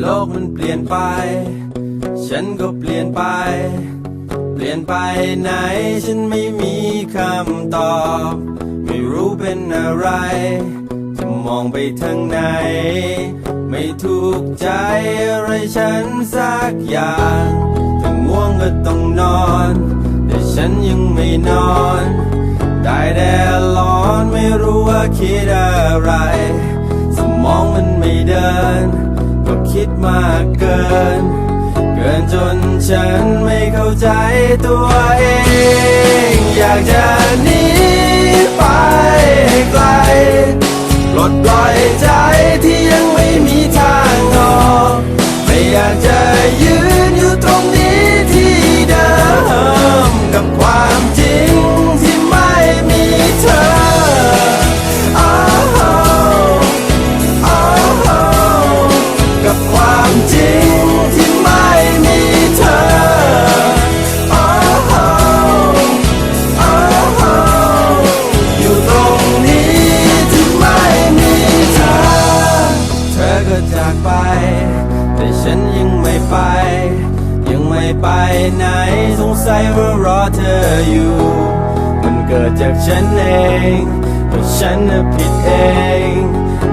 โลกมันเปลี่ยนไป ฉันก็เปลี่ยนไป เปลี่ยนไปไหนฉันไม่มีคำตอบ ไม่รู้เป็นอะไร จะมองไปทางไหน ไม่ถูกใจอะไรฉันสักอย่างถ้าง่วงก็ต้องนอน แต่ฉันยังไม่นอนได้แต่ร้อนไม่รู้ว่าคิดอะไร สมองมันไม่เดิน คิดมากเกิน เกินจนฉันไม่เข้าใจตัวเอง อยากจะหนี จากไป แต่ฉันยังไม่ไป ยังไม่ไปไหนสงสัยว่ารอเธออยู่ มันเกิดจากฉันเองเพราะฉันน่ะผิดเอง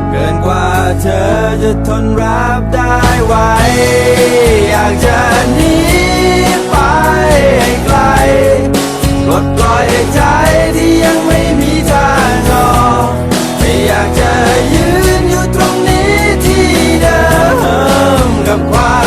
เกินกว่าเธอจะทนรับได้ไหวอยากจะหนีไปให้ไกลปลดปล่อยใจที่ยังไม่มีทางออกไม่อยากจะยืน ม